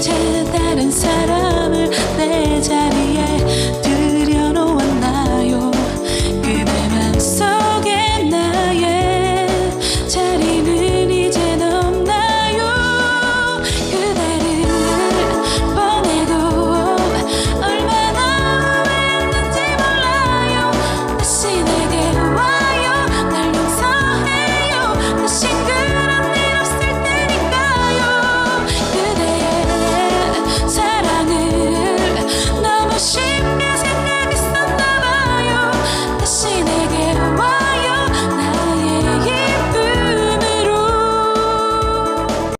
제